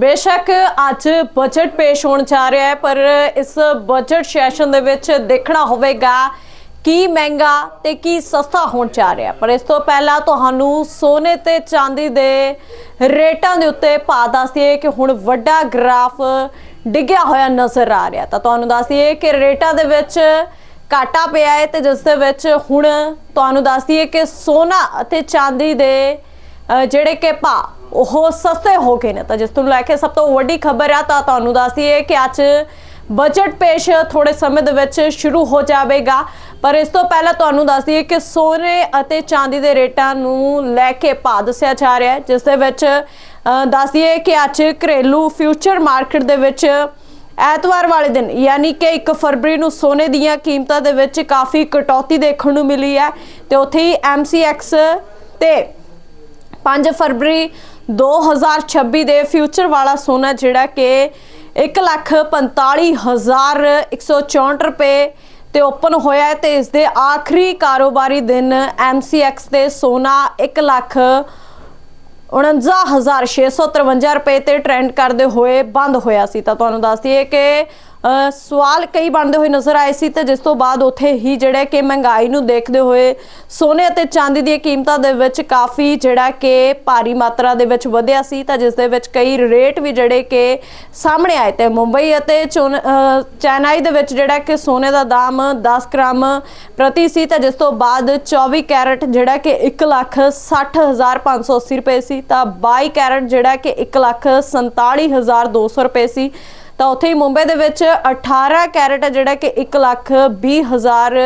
ਬੇਸ਼ੱਕ ਅੱਜ ਬਜਟ ਪੇਸ਼ ਹੋਣ ਜਾ ਰਿਹਾ ਹੈ, ਪਰ ਇਸ ਬਜਟ ਸੈਸ਼ਨ ਦੇ ਵਿੱਚ ਦੇਖਣਾ ਹੋਵੇਗਾ ਕੀ ਮਹਿੰਗਾ ਤੇ ਕੀ ਸਸਤਾ ਹੋਣ ਜਾ ਰਿਹਾ ਪਰ ਇਸ ਤੋਂ ਪਹਿਲਾਂ ਤੁਹਾਨੂੰ ਸੋਨੇ ਤੇ ਚਾਂਦੀ ਦੇ ਰੇਟਾਂ ਦੇ ਉੱਤੇ ਭਾਅ ਦੱਸਦੀਏ ਕਿ ਹੁਣ ਵੱਡਾ ਗ੍ਰਾਫ ਡਿੱਗਿਆ ਹੋਇਆ ਨਜ਼ਰ ਆ ਰਿਹਾ ਤਾਂ ਤੁਹਾਨੂੰ ਦੱਸਦੀਏ ਕਿ ਰੇਟਾਂ ਦੇ ਵਿੱਚ ਘਾਟਾ ਪਿਆ ਹੈ ਤੇ ਜਿਸ ਦੇ ਵਿੱਚ ਹੁਣ ਤੁਹਾਨੂੰ ਦੱਸਦੀਏ ਕਿ ਸੋਨਾ ਅਤੇ ਚਾਂਦੀ ਦੇ ਜਿਹੜੇ ਕਿ ਭਾਅ ਉਹ ਸਸਤੇ ਹੋ ਗਏ ਨੇ ਤਾਂ ਜਿਸ ਤੋਂ ਲੈ ਕੇ ਸਭ ਤੋਂ ਵੱਡੀ ਖਬਰ ਆ ਤਾਂ ਤੁਹਾਨੂੰ ਦੱਸ ਦਈਏ ਕਿ ਅੱਜ ਬਜਟ ਪੇਸ਼ ਥੋੜੇ ਸਮੇਂ ਦੇ ਵਿੱਚ ਸ਼ੁਰੂ ਹੋ ਜਾਵੇਗਾ। ਪਰ ਇਸ ਤੋਂ ਪਹਿਲਾਂ ਤੁਹਾਨੂੰ ਦੱਸ ਦਈਏ ਕਿ ਸੋਨੇ ਅਤੇ ਚਾਂਦੀ ਦੇ ਰੇਟਾਂ ਨੂੰ ਲੈ ਕੇ ਭਾ ਦੱਸਿਆ ਜਾ ਰਿਹਾ ਹੈ। ਜਿਸ ਦੇ ਵਿੱਚ ਅ, ਦੱਸ ਦਈਏ ਕਿ ਅੱਜ ਘਰੇਲੂ ਫਿਊਚਰ ਮਾਰਕੀਟ ਦੇ ਵਿੱਚ ਐਤਵਾਰ ਵਾਲੇ ਦਿਨ ਯਾਨੀ ਕਿ 1 ਫਰਵਰੀ ਨੂੰ ਸੋਨੇ ਦੀਆਂ ਕੀਮਤਾਂ ਦੇ ਵਿੱਚ ਕਾਫੀ ਕਟੌਤੀ ਦੇਖਣ ਨੂੰ ਮਿਲੀ ਹੈ ਤੇ ਉੱਥੇ ਹੀ MCX ਤੇ 5 ਫਰਵਰੀ 2026 ਦੇ ਫਿਊਚਰ ਵਾਲਾ ਸੋਨਾ ਜਿਹੜਾ ਕਿ 145164 ਰੁਪਏ ਤੇ ਓਪਨ ਹੋਇਆ ਹੈ ਤੇ ਇਸ ਦੇ ਆਖਰੀ ਕਾਰੋਬਾਰੀ ਦਿਨ MCX ਤੇ ਸੋਨਾ 1 ਲੱਖ 49653 ਰੁਪਏ ਤੇ ਟ੍ਰੈਂਡ ਕਰਦੇ ਹੋਏ ਬੰਦ ਹੋਇਆ ਸੀ। ਤਾਂ ਤੁਹਾਨੂੰ ਦੱਸ ਦਈਏ ਕਿ ਸਵਾਲ ਕਈ ਬਣਦੇ ਹੋਏ ਨਜ਼ਰ ਆਏ ਸੀ ਤੇ ਜਿਸ ਤੋਂ ਬਾਅਦ ਉੱਥੇ ਹੀ ਜਿਹੜਾ ਕਿ ਮਹਿੰਗਾਈ ਨੂੰ ਦੇਖਦੇ ਹੋਏ ਸੋਨੇ ਅਤੇ ਚਾਂਦੀ ਦੀਆਂ ਕੀਮਤਾਂ ਦੇ ਵਿੱਚ ਕਾਫੀ ਜਿਹੜਾ ਕਿ ਭਾਰੀ ਮਾਤਰਾ ਦੇ ਵਿੱਚ ਵਧਿਆ ਸੀ ਤਾਂ ਜਿਸ ਦੇ ਵਿੱਚ ਕਈ ਰੇਟ ਵੀ ਜਿਹੜੇ ਕਿ ਸਾਹਮਣੇ ਆਏ ਤੇ ਮੁੰਬਈ ਅਤੇ ਚੁਨ- ਅ, ਦੇ ਵਿੱਚ ਜਿਹੜਾ ਕਿ ਸੋਨੇ ਦਾ ਦਾਮ 10 ਗ੍ਰਾਮ ਪ੍ਰਤੀ ਸੀ ਤਾਂ ਜਿਸ ਤੋਂ ਬਾਅਦ 24 ਕੈਰਟ ਜਿਹੜਾ ਕਿ 1 ਲੱਖ 60580 ਰੁਪਏ ਸੀ ਤਾਂ 22 ਕੈਰਟ ਜਿਹੜਾ ਕਿ 1 ਲੱਖ 47200 ਰੁਪਏ ਸੀ। ਤਾਂ ਉੱਥੇ ਹੀ ਮੁੰਬਈ ਦੇ ਵਿੱਚ 18 ਕੈਰਟ ਜਿਹੜਾ ਕਿ 1 ਲੱਖ 20000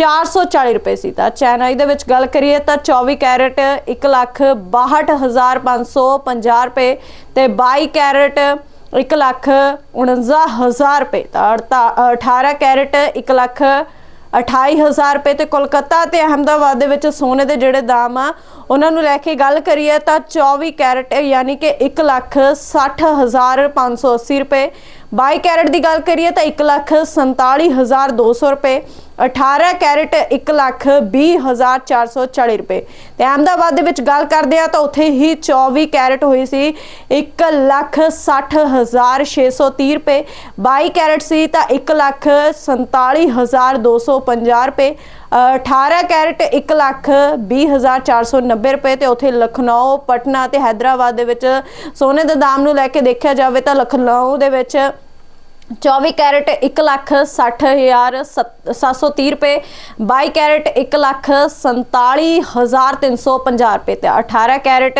440 ਰੁਪਏ ਸੀ। ਤਾਂ ਚੇਨਈ ਦੇ ਵਿੱਚ ਗੱਲ ਕਰੀਏ ਤਾਂ 24 ਕੈਰਟ 1 ਲੱਖ 62550 ਰੁਪਏ ਤੇ 22 ਕੈਰਟ 1 ਲੱਖ 49000 ਰੁਪਏ। ਤਾਂ ਅੜਤਾ- 18 ਕੈਰਟ 1 ਲੱਖ 28000 ਰੁਪਏ ਤੇ ਕੋਲਕਾਤਾ ਤੇ ਅਹਮਦਾਬਾਦ ਦੇ ਵਿੱਚ ਸੋਨੇ ਦੇ ਜਿਹੜੇ ਦਾਮ ਆ, ਉਹਨਾਂ ਨੂੰ ਲੈ ਕੇ ਗੱਲ ਕਰੀਏ ਤਾਂ 24 ਕੈਰਟ ਯਾਨੀ ਕਿ 1 ਲੱਖ 60580 ਰੁਪਏ। 22 ਕੈਰਟ ਦੀ ਗੱਲ ਕਰੀਏ ਤਾਂ 1 ਲੱਖ 47200 ਰੁਪਏ। 18 ਕੈਰਟ 1 ਲੱਖ 20440 ਰੁਪਏ। ਤੇ ਅਹਮਦਾਬਾਦ ਦੇ ਵਿੱਚ ਗੱਲ ਕਰਦੇ ਆ ਤਾਂ ਉੱਥੇ ਹੀ 24 ਕੈਰਟ ਹੋਈ ਸੀ। 1 ਲੱਖ 60630 ਰੁਪਏ। 22 ਕੈਰਟ ਸੀ ਤਾਂ 1 ਲੱਖ 47250 ਰੁਪਏ। 18 ਕੈਰਟ 1 ਲੱਖ 20490 ਰੁਪਏ ਤੇ ਉੱਥੇ ਲਖਨਊ, ਪਟਨਾ ਤੇ ਹైదరాబాద్ ਦੇ ਵਿੱਚ ਸੋਨੇ ਦੇ ਦਾਮ ਨੂੰ ਲੈ ਕੇ ਦੇਖਿਆ ਜਾਵੇ ਤਾਂ ਲਖਨਊ ਦੇ ਵਿੱਚ 24 ਕੈਰਟ 1 ਲੱਖ 60730 ਰੁਪਏ 22 ਕੈਰਟ 1 ਲੱਖ 47350 ਰੁਪਏ ਤੇ 18 ਕੈਰਟ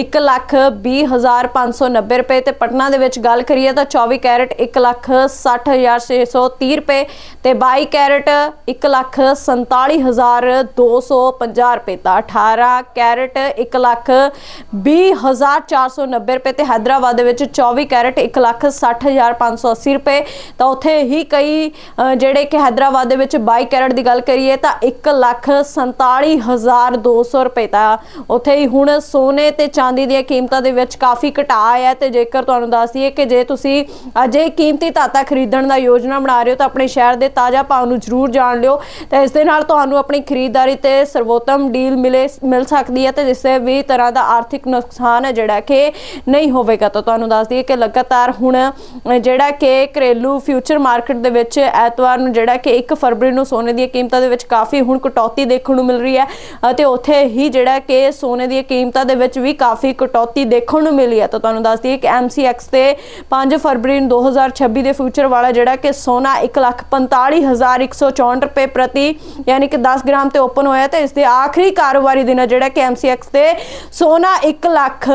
1 ਲੱਖ 20590 ਰੁਪਏ ਤੇ ਪਟਨਾ ਦੇ ਵਿੱਚ ਗੱਲ ਕਰੀਏ ਤਾਂ 24 ਕੈਰਟ 1 ਲੱਖ 60630 ਰੁਪਏ ਤੇ 22 ਕੈਰਟ 1 ਲੱਖ 47250 ਰੁਪਏ ਤਾਂ 18 ਕੈਰਟ 1 ਲੱਖ 20490 ਰੁਪਏ ਤੇ ਹైదరాబాద్ ਦੇ ਵਿੱਚ 24 ਕੈਰਟ 1 ਲੱਖ 60580 ਪਏ, ਤਾਂ ਉੱਥੇ ਹੀ ਕਈ ਜਿਹੜੇ ਕਿ ਹైదరాబాద్ ਦੇ ਵਿੱਚ 22 ਕੈਰਟ ਦੀ ਗੱਲ ਕਰੀਏ ਤਾਂ 147200 ਰੁਪਏ ਤਾਂ ਉੱਥੇ ਹੀ ਹੁਣ ਸੋਨੇ ਤੇ ਚਾਂਦੀ ਦੀਆਂ ਕੀਮਤਾਂ ਦੇ ਵਿੱਚ ਕਾਫੀ ਘਟਾਅ ਆਇਆ ਤੇ ਜੇਕਰ ਤੁਹਾਨੂੰ ਦੱਸ ਦਈਏ ਕਿ ਜੇ ਤੁਸੀਂ ਅਜੇ ਕੀਮਤੀ ਤਾਤਾ ਖਰੀਦਣ ਦਾ ਯੋਜਨਾ ਬਣਾ ਰਹੇ ਹੋ ਤਾਂ ਆਪਣੇ ਸ਼ਹਿਰ ਦੇ ਤਾਜ਼ਾ ਭਾਅ ਨੂੰ ਜ਼ਰੂਰ ਜਾਣ ਲਿਓ ਤੇ ਇਸ ਦੇ ਨਾਲ ਤੁਹਾਨੂੰ ਆਪਣੀ ਖਰੀਦਦਾਰੀ ਤੇ ਸਰਵੋਤਮ ਡੀਲ ਮਿਲੇ, ਮਿਲ ਸਕਦੀ ਹੈ ਤੇ ਜਿਸੇ ਵੀ ਤਰ੍ਹਾਂ ਦਾ ਆਰਥਿਕ ਨੁਕਸਾਨ ਹੈ ਜਿਹੜਾ ਕਿ ਨਹੀਂ ਹੋਵੇਗਾ ਤਾਂ ਤੁਹਾਨੂੰ ਦੱਸ ਦਈਏ ਕਿ ਲਗਾਤਾਰ ਹੁਣ ਜਿਹੜਾ ਕਿ ਘਰੇਲੂ ਫਿਊਚਰ ਮਾਰਕੀਟ ਦੇ ਵਿੱਚ ਐਤਵਾਰ ਨੂੰ ਜਿਹੜਾ ਕਿ 1 ਫਰਵਰੀ ਨੂੰ ਸੋਨੇ ਦੀਆਂ ਕੀਮਤਾਂ ਦੇ ਵਿੱਚ ਕਾਫੀ ਹੁਣ ਕਟੌਤੀ ਦੇਖਣ ਨੂੰ ਮਿਲ ਰਹੀ ਹੈ ਅਤੇ ਉੱਥੇ ਹੀ ਜਿਹੜਾ ਕਿ ਸੋਨੇ ਦੀਆਂ ਕੀਮਤਾਂ ਦੇ ਵਿੱਚ ਵੀ ਕਾਫੀ ਕਟੌਤੀ ਦੇਖਣ ਨੂੰ ਮਿਲੀ ਹੈ। ਤਾਂ ਤੁਹਾਨੂੰ ਦੱਸ ਦਈਏ ਕਿ MCX ਤੇ 5 ਫਰਵਰੀ ਨੂੰ 2026 ਦੇ ਫਿਊਚਰ ਵਾਲਾ ਜਿਹੜਾ ਕਿ ਸੋਨਾ 145164 ਰੁਪਏ ਪ੍ਰਤੀ ਯਾਨੀ ਕਿ 10 ਗ੍ਰਾਮ ਤੇ ਓਪਨ ਹੋਇਆ ਤੇ ਇਸ ਦੇ ਆਖਰੀ ਕਾਰੋਬਾਰੀ ਦਿਨ ਹੈ ਜਿਹੜਾ ਕਿ MCX ਤੇ ਸੋਨਾ 1 ਲੱਖ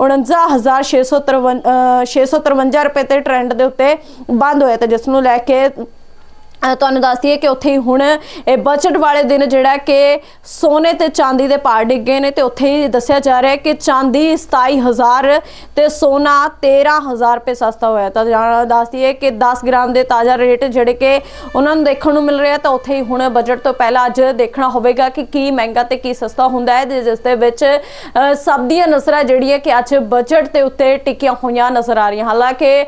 49653 653 ਰੁਪਏ ਤੇ ਟ੍ਰੈਂਡ ਦੇ ਉੱਤੇ ਬੰਦ ਹੋਇਆ ਤੇ ਜਿਸ ਨੂੰ ਲੈ ਕੇ ਤੁਹਾਨੂੰ ਦੱਸ ਦਈਏ ਕਿ ਉੱਥੇ ਹੀ ਹੁਣ, ਇਹ ਬਜਟ ਵਾਲੇ ਦਿਨ ਜਿਹੜਾ ਕਿ ਸੋਨੇ ਤੇ ਚਾਂਦੀ ਦੇ ਭਾਅ ਡਿੱਗੇ ਨੇ ਤੇ ਉੱਥੇ ਹੀ ਦੱਸਿਆ ਜਾ ਰਿਹਾ ਹੈ ਕਿ ਚਾਂਦੀ 27000 ਤੇ ਸੋਨਾ 13000 ਰੁਪਏ ਸਸਤਾ ਹੋਇਆ। ਤਾਂ ਜਾਣ- ਦੱਸ ਦਈਏ ਕਿ 10 ਗ੍ਰਾਮ ਦੇ ਤਾਜ਼ਾ ਰੇਟ ਜਿਹੜੇ ਕਿ ਉਹਨਾਂ ਨੂੰ ਦੇਖਣ ਨੂੰ ਮਿਲ ਰਿਹਾ ਤਾਂ ਉੱਥੇ ਹੀ ਹੁਣ ਬਜਟ ਤੋਂ ਪਹਿਲਾਂ ਅੱਜ ਦੇਖਣਾ ਹੋਵੇਗਾ ਕਿ ਕੀ ਮਹਿੰਗਾ ਤੇ ਕੀ ਸਸਤਾ ਹੁੰਦਾ ਹੈ ਤੇ ਜਿਸ ਦੇ ਵਿੱਚ ਸਭ ਦੀਆਂ ਨਜ਼ਰਾਂ ਜਿਹੜੀਆਂ ਕਿ ਅੱਜ ਬਜਟ ਦੇ ਉੱਤੇ ਟਿਕੀਆਂ ਹੋਈਆਂ ਨਜ਼ਰ ਆ ਰਹੀਆਂ। ਹਾਲਾਂਕਿ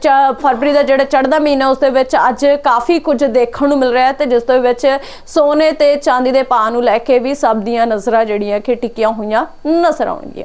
ਚ- ਫਰਵਰੀ ਦਾ ਜਿਹੜਾ ਚੜ੍ਹਦਾ ਮਹੀਨਾ, ਉਸ ਦੇ ਵਿੱਚ ਅੱਜ ਕਾਫੀ ਕੁਝ ਦੇਖਣ ਨੂੰ ਮਿਲ ਰਿਹਾ ਹੈ ਤੇ ਜਿਸ ਦੇ ਵਿੱਚ ਸੋਨੇ ਤੇ ਚਾਂਦੀ ਦੇ ਭਾਅ ਨੂੰ ਲੈ ਕੇ ਵੀ ਸਭ ਦੀਆਂ ਨਜ਼ਰਾਂ ਜਿਹੜੀਆਂ ਕਿ ਟਿਕੀਆਂ ਹੋਈਆਂ ਨਜ਼ਰ ਆਉਣਗੀਆਂ।